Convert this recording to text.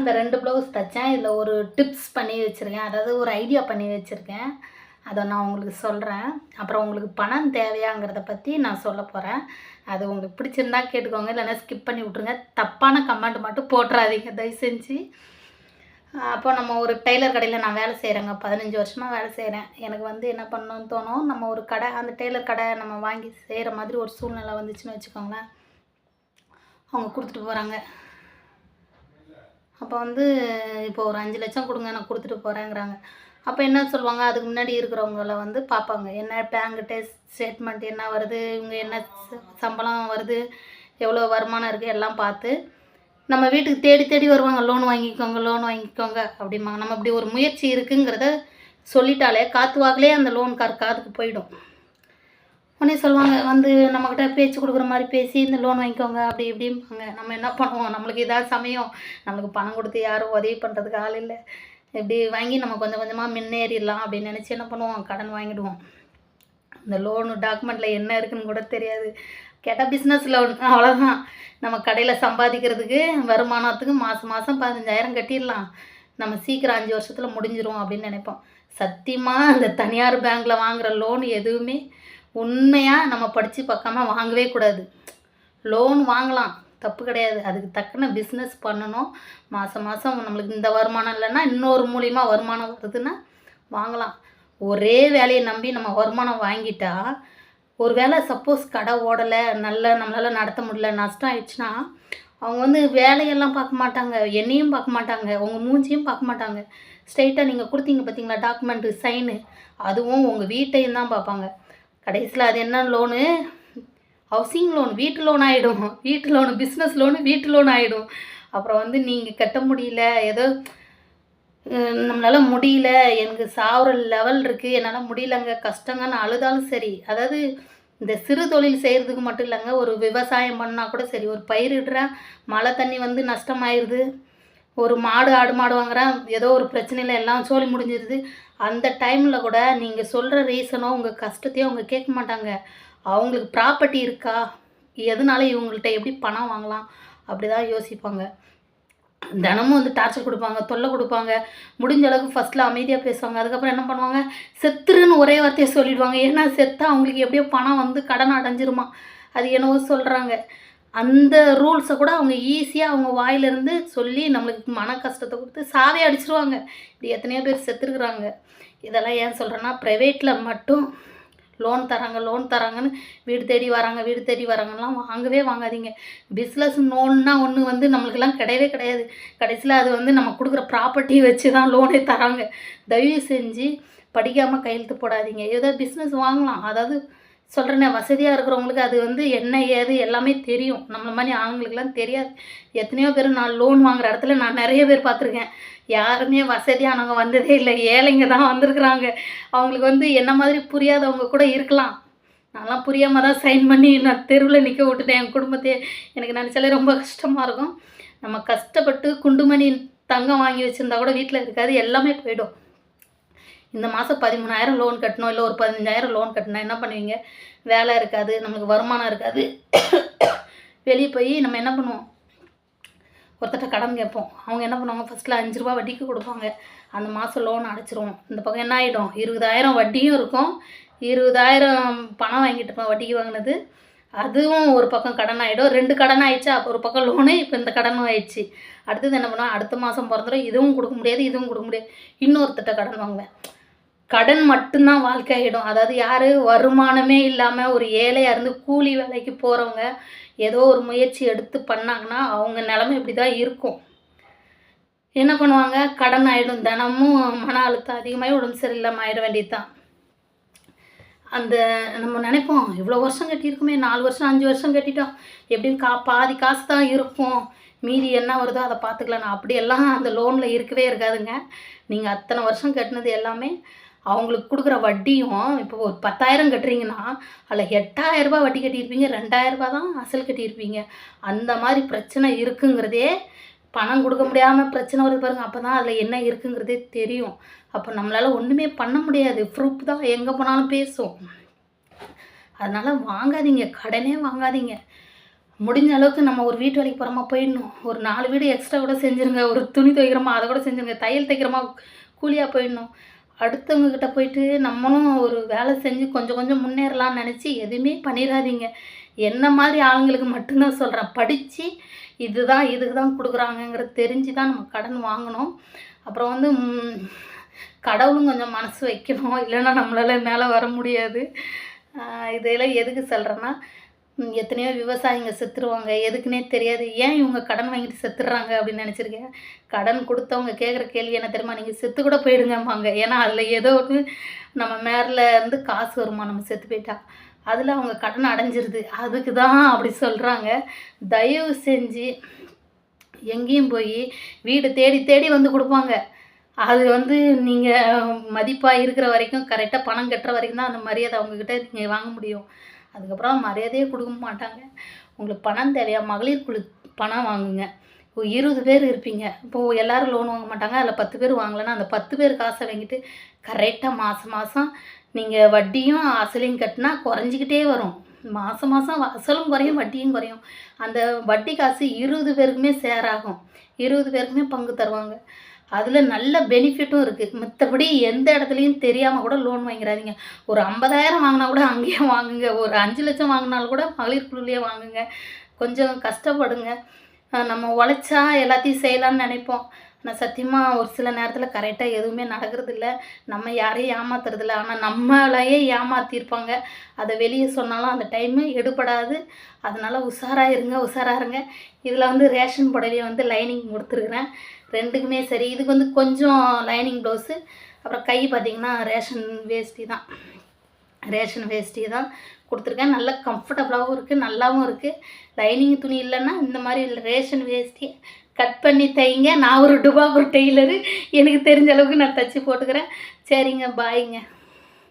இந்த ரெண்டு ப்ளவுஸ் தைச்சேன். இதில் ஒரு டிப்ஸ் பண்ணி வச்சுருக்கேன். அதாவது ஒரு ஐடியா பண்ணி வச்சுருக்கேன். அதை நான் உங்களுக்கு சொல்கிறேன் அப்புறம் உங்களுக்கு பணம் தேவையாங்கிறத பற்றி நான் சொல்ல போகிறேன் அது உங்களுக்கு பிடிச்சிருந்தா கேட்டுக்கோங்க. இல்லைன்னா ஸ்கிப் பண்ணி விட்ருங்க தப்பான கமெண்ட் மட்டும் போட்டுறாதீங்க. தயவு செஞ்சு. அப்போ நம்ம ஒரு டெய்லர் கடையில் நான் வேலை செய்கிறேங்க பதினஞ்சு வருஷமாக வேலை செய்கிறேன் எனக்கு வந்து என்ன பண்ணணும்னு தோணும்? நம்ம ஒரு கடை அந்த டெய்லர் கடை நம்ம வாங்கி செய்கிற மாதிரி ஒரு சூழ்நிலை வந்துச்சுன்னு வச்சுக்கோங்களேன். அவங்க கொடுத்துட்டு போகிறாங்க அப்போ வந்து இப்போ ஒரு அஞ்சு லட்சம் கொடுங்க நான் கொடுத்துட்டு போகிறேங்கிறாங்க அப்போ என்ன சொல்லுவாங்க? அதுக்கு முன்னாடி இருக்கிறவங்கள வந்து பார்ப்பாங்க. என்ன பேங்க் டெஸ்ட் ஸ்டேட்மெண்ட் என்ன வருது? இவங்க என்ன ச- சம்பளம் வருது? எவ்வளோ வருமானம் இருக்குது எல்லாம் பார்த்து நம்ம வீட்டுக்கு தேடி தேடி வருவாங்க. லோன் வாங்கிக்கோங்க லோன் வாங்கிக்கோங்க அப்படிம்பாங்க. நம்ம இப்படி ஒரு முயற்சி இருக்குங்கிறத சொல்லிட்டாலே காத்து வாக்கிலே அந்த லோன் கார் காதுக்கு போயிடும். உடனே சொல்லுவாங்க வந்து நம்மக்கிட்ட பேச்சு கொடுக்குற மாதிரி பேசி இந்த லோன் வாங்கிக்கோங்க அப்படி இப்படிம்பாங்க. நம்ம என்ன பண்ணுவோம்? நம்மளுக்கு ஏதாவது சமயம். நம்மளுக்கு பணம் கொடுத்து யாரும் உதவி பண்ணுறதுக்கு ஆள் இல்லை. இப்படி வாங்கி நம்ம கொஞ்சம் கொஞ்சமாக முன்னேறிடலாம் அப்படின்னு நினச்சி என்ன பண்ணுவோம்? கடன் வாங்கிடுவோம். இந்த லோனு டாக்குமெண்ட்டில் என்ன இருக்குன்னு கூட தெரியாது. கேட்டால் பிஸ்னஸ் லோன் அவ்வளோதான் நம்ம கடையில் சம்பாதிக்கிறதுக்கு வருமானத்துக்கு மாதம் மாதம் பதினஞ்சாயிரம் கட்டிடலாம். நம்ம சீக்கிரம் அஞ்சு வருஷத்தில் முடிஞ்சிரும் அப்படின்னு நினைப்போம். சத்தியமாக அந்த தனியார் பேங்க்கில் வாங்குகிற லோன் எதுவுமே உண்மையாக நம்ம படித்து பக்கமாக வாங்கவே கூடாது. லோன் வாங்கலாம். தப்பு கிடையாது. அதுக்கு தக்கன பிஸ்னஸ் பண்ணணும். மாதம் மாதம் நம்மளுக்கு இந்த வருமானம் இல்லைன்னா இன்னொரு மூலியமா வருமானம் வருதுன்னா வாங்கலாம். ஒரே வேலையை நம்பி நம்ம வருமானம் வாங்கிட்டா ஒரு வேளை சப்போஸ் கடை ஓடலை நல்ல நம்மளால் நடத்த முடியல நஷ்டம் ஆயிடுச்சுன்னா அவங்க வந்து வேலையெல்லாம் பார்க்க மாட்டாங்க. என்னையும் பார்க்க மாட்டாங்க. உங்கள் மூஞ்சியும் பார்க்க மாட்டாங்க. ஸ்ட்ரைட்டாக நீங்கள் கொடுத்தீங்க பார்த்தீங்களா? டாக்குமெண்ட்டு சைனு அதுவும் உங்கள் வீட்டையும் தான் பார்ப்பாங்க. கடைசியில் அது என்ன லோனு ஹவுசிங் லோன் வீட்டு லோன் ஆகிடும் வீட்டு லோனு பிஸ்னஸ் லோனு வீட்டு லோன் ஆகிடும் அப்புறம் வந்து நீங்கள் கட்ட முடியல ஏதோ நம்மளால் முடியல எனக்கு சாவுற லெவல் இருக்குது என்னால் முடியலங்க கஷ்டங்கன்னு அழுதாலும் சரி. அதாவது இந்த சிறு தொழில் செய்கிறதுக்கு மட்டும் இல்லைங்க ஒரு விவசாயம் பண்ணால் கூட சரி. ஒரு பயிரிடுறேன் மழை தண்ணி வந்து நஷ்டமாயிருது. ஒரு மாடு ஆடு மாடு வாங்குறேன் ஏதோ ஒரு பிரச்சனையில் எல்லாம் சோழி முடிஞ்சிருது. அந்த டைமில் கூட நீங்கள் சொல்கிற ரீசனோ உங்கள் கஷ்டத்தையோ அவங்க கேட்க மாட்டாங்க. அவங்களுக்கு ப்ராப்பர்ட்டி இருக்கா? எதனால இவங்கள்ட்ட எப்படி பணம் வாங்கலாம்? அப்படி தான் யோசிப்பாங்க. தினமும் வந்து டார்ச்சர் கொடுப்பாங்க தொல்லை கொடுப்பாங்க. முடிஞ்ச அளவுக்கு ஃபஸ்ட்டில் அமைதியாக பேசுவாங்க. அதுக்கப்புறம் என்ன பண்ணுவாங்க? செத்துருன்னு ஒரே வார்த்தையை சொல்லிடுவாங்க. ஏன்னா செத்தா அவங்களுக்கு எப்படியோ பணம் வந்து கடன் அடைஞ்சிருமா? அது என்னவோ சொல்கிறாங்க அந்த ரூல்ஸை கூட அவங்க ஈஸியாக அவங்க வாயிலிருந்து சொல்லி நம்மளுக்கு மன கஷ்டத்தை கொடுத்து சாவே அடிச்சிருவாங்க. இது எத்தனையோ பேர் செத்துருக்குறாங்க. இதெல்லாம் ஏன் சொல்கிறேன்னா ப்ரைவேட்டில் மட்டும் லோன் தராங்க லோன் தராங்கன்னு வீடு தேடி வராங்க வீடு தேடி வராங்கலாம் வாங்கவே வாங்காதீங்க. பிஸ்னஸ் லோன்னா ஒன்று வந்து நம்மளுக்கெல்லாம் கிடையவே கிடையாது. கடைசியில் அது வந்து நம்ம கொடுக்குற ப்ராப்பர்ட்டியை வச்சு தான் லோனே தராங்க. தயவு செஞ்சு படிக்காமல் கையெழுத்து போடாதீங்க. ஏதோ பிஸ்னஸ் வாங்கலாம். அதாவது சொல்கிறேனே வசதியாக இருக்கிறவங்களுக்கு அது வந்து என்ன ஏது எல்லாமே தெரியும். நம்மள மாதிரி ஆளுங்களுக்குலாம் தெரியாது. எத்தனையோ பேர் நான் லோன் வாங்குகிற இடத்துல நான் நிறைய பேர் பார்த்துருக்கேன். யாருமே வசதியானவங்க வந்ததே இல்லை. ஏழைங்க தான் வந்திருக்கிறாங்க. அவங்களுக்கு வந்து என்ன மாதிரி புரியாதவங்க கூட இருக்கலாம். நான்லாம் புரியாமல் தான் சைன் பண்ணி நான் தெருவில் நிற்க விட்டுட்டேன். என் குடும்பத்தையே எனக்கு நினச்சாலே ரொம்ப கஷ்டமாக இருக்கும். நம்ம கஷ்டப்பட்டு குண்டுமணி தங்கம் வாங்கி வச்சுருந்தா கூட வீட்டில் இருக்காது. எல்லாமே போயிடும். இந்த மாதம் பதிமூணாயிரம் லோன் கட்டணும் இல்லை ஒரு பதினஞ்சாயிரம் லோன் கட்டினா என்ன பண்ணுவீங்க? வேலை இருக்காது நம்மளுக்கு வருமானம் இருக்காது. வெளியே போய் நம்ம என்ன பண்ணுவோம்? ஒருத்தட்ட கடன் கேட்போம். அவங்க என்ன பண்ணுவாங்க? ஃபஸ்ட்டில் அஞ்சு ரூபா வட்டிக்கு கொடுப்பாங்க. அந்த மாதம் லோன் அடைச்சிருவோம். இந்த பக்கம் என்ன ஆகிடும் இருபதாயிரம் வட்டியும் இருக்கும். இருபதாயிரம் பணம் வாங்கிட்டு இருப்போம் வட்டிக்கு வாங்கினது. அதுவும் ஒரு பக்கம் கடன் ஆகிடும் ரெண்டு கடன் ஆயிடுச்சா? அப்போ ஒரு பக்கம் லோனு இப்போ இந்த கடனும் ஆயிடுச்சு. அடுத்தது என்ன பண்ணுவோம்? அடுத்த மாதம் பிறந்துடும் இதுவும் கொடுக்க முடியாது இதுவும் கொடுக்க முடியாது. இன்னொருத்தட்ட கடன் வாங்குவேன். கடன் மட்டும்தான் வாழ்க்கை ஆகிடும் அதாவது யார் வருமானமே இல்லாமல் ஒரு ஏழையாக இருந்து கூலி வேலைக்கு போகிறவங்க ஏதோ ஒரு முயற்சி எடுத்து பண்ணாங்கன்னா அவங்க நிலமை இப்படி தான் இருக்கும். என்ன பண்ணுவாங்க? கடன் ஆகிடும் தினமும் மன அழுத்தம் அதிகமாகி உடம்பு சரியில்லாமல் ஆயிட வேண்டியது தான் அந்த நம்ம நினைப்போம் இவ்வளோ வருஷம் கட்டியிருக்குமே நாலு வருஷம் அஞ்சு வருஷம் கட்டிட்டோம். எப்படின்னு கா பாதி காசு தான் இருக்கும். மீதி என்ன வருதோ அதை பார்த்துக்கலாம். நான் அப்படியெல்லாம் அந்த லோனில் இருக்கவே இருக்காதுங்க. நீங்கள் அத்தனை வருஷம் கட்டினது எல்லாமே அவங்களுக்கு கொடுக்குற வட்டியும் இப்போ ஒரு பத்தாயிரம் கட்டுறீங்கன்னா அதில் எட்டாயிரரூபா வட்டி கட்டியிருப்பீங்க ரெண்டாயிரம் தான் அசல் கட்டியிருப்பீங்க. அந்த மாதிரி பிரச்சனை இருக்குங்கிறதே பணம் கொடுக்க முடியாமல் பிரச்சனை வருது பாருங்கள் அப்போ தான் அதில் என்ன இருக்குங்கிறதே தெரியும். அப்போ நம்மளால் ஒன்றுமே பண்ண முடியாது. ப்ரூஃப் தான் எங்கே போனாலும் பேசும். அதனால் வாங்காதீங்க கடனே வாங்காதீங்க. முடிஞ்ச அளவுக்கு நம்ம ஒரு வீட்டு வேலைக்கு போகிறோமா போயிடணும். ஒரு நாலு வீடு எக்ஸ்ட்ரா கூட செஞ்சுருங்க. ஒரு துணி துவைக்கிறோமா அதை கூட செஞ்சுருங்க. தையல் தைக்கிறோமா கூலியாக போயிடணும். அடுத்தவங்க கிட்ட போயிட்டு நம்மளும் ஒரு வேலை செஞ்சு கொஞ்சம் கொஞ்சம் முன்னேறலாம்னு நினச்சி எதுவுமே பண்ணிடாதீங்க என்ன மாதிரி ஆளுங்களுக்கு மட்டும்தான் சொல்கிறேன் படித்து இதுதான் இதுக்கு தான் கொடுக்குறாங்கங்கிறது தெரிஞ்சு தான் நம்ம கடன் வாங்கணும். அப்புறம் வந்து கடவுளும் கொஞ்சம் மனசு வைக்கணும். இல்லைன்னா நம்மளால மேலே வர முடியாது. இதெல்லாம் எதுக்கு சொல்கிறேன்னா எத்தனையோ விவசாயிங்க செத்துருவாங்க. எதுக்குன்னே தெரியாது. ஏன் இவங்க கடன் வாங்கிட்டு செத்துடுறாங்க அப்படின்னு நினச்சிருக்கேன் கடன் கொடுத்தவங்க கேட்குற கேள்வி என்ன தெரியுமா? நீங்கள் செத்து கூட போயிடுங்கம்பாங்க. ஏன்னா அதில் ஏதோ ஒன்று நம்ம மேரில் இருந்து காசு வருமா? நம்ம செத்து போயிட்டா. அதில் அவங்க கடன் அடைஞ்சிருது. அதுக்கு தான் அப்படி சொல்கிறாங்க தயவு செஞ்சு எங்கேயும் போய் வீடு தேடி தேடி வந்து கொடுப்பாங்க. அது வந்து நீங்கள் மதிப்பாக இருக்கிற வரைக்கும் கரெக்டாக பணம் கட்டுற வரைக்கும் தான் அந்த மரியாதை அவங்கக்கிட்ட நீங்கள் வாங்க முடியும். அதுக்கப்புறம் மரியாதையே கொடுக்க மாட்டாங்க. உங்களுக்கு பணம் தேவையா? மகளிர் குழு பணம் வாங்குங்க. இப்போ இருபது பேர் இருப்பீங்க. இப்போது எல்லோரும் லோன் வாங்க மாட்டாங்க. அதில் பத்து பேர் வாங்கலைன்னா அந்த பத்து பேர் காசை வாங்கிட்டு கரெக்டாக மாதம் மாதம் நீங்கள் வட்டியும் அசலையும் கட்டினா குறைஞ்சிக்கிட்டே வரும். மாதம் மாதம் அசலும் குறையும் வட்டியும் குறையும். அந்த வட்டி காசு இருபது பேருக்குமே சேராகும் ஆகும். இருபது பேருக்குமே பங்கு தருவாங்க. அதில் நல்ல பெனிஃபிட்டும் இருக்குது மற்றபடி எந்த இடத்துலையும் தெரியாமல் கூட லோன் வாங்கிறாதீங்க ஒரு ஐம்பதாயிரம் வாங்கினா கூட அங்கேயே வாங்குங்க. ஒரு அஞ்சு லட்சம் வாங்கினாலும் கூட மகளிர் குழுலேயே வாங்குங்க. கொஞ்சம் கஷ்டப்படுங்க. நம்ம உழைச்சா எல்லாத்தையும் செய்யலான்னு நினைப்போம். ஆனால் சத்தியமாக ஒரு சில நேரத்தில் கரெக்டாக எதுவுமே நடக்கிறதில்ல. நம்ம யாரையும் ஏமாத்துறதில்ல. ஆனால் நம்மளையே ஏமாத்திருப்பாங்க. அதை வெளியே சொன்னாலும் அந்த டைமு எடுபடாது. அதனால் உஷாராக இருங்க உஷாராக இருங்க. இதில் வந்து ரேஷன் புடவையை வந்து லைனிங் கொடுத்துருக்குறேன். ரெண்டுக்குமே சரி. இதுக்கு வந்து கொஞ்சம் லைனிங் ப்ளவுஸு அப்புறம் கை பார்த்திங்கன்னா ரேஷன் வேஷ்டி தான். ரேஷன் வேஷ்டி தான் கொடுத்துருக்கேன். நல்லா கம்ஃபர்டபுளாகவும் இருக்குது நல்லாவும் இருக்குது லைனிங் துணி இல்லைன்னா இந்த மாதிரி ரேஷன் வேஷ்டி கட் பண்ணி தைங்க. நான் ஒரு டுபாக்கூர் டெய்லரு. எனக்கு தெரிஞ்ச அளவுக்கு நான் தச்சு போட்டுக்கிறேன். சரிங்க பாய்ங்க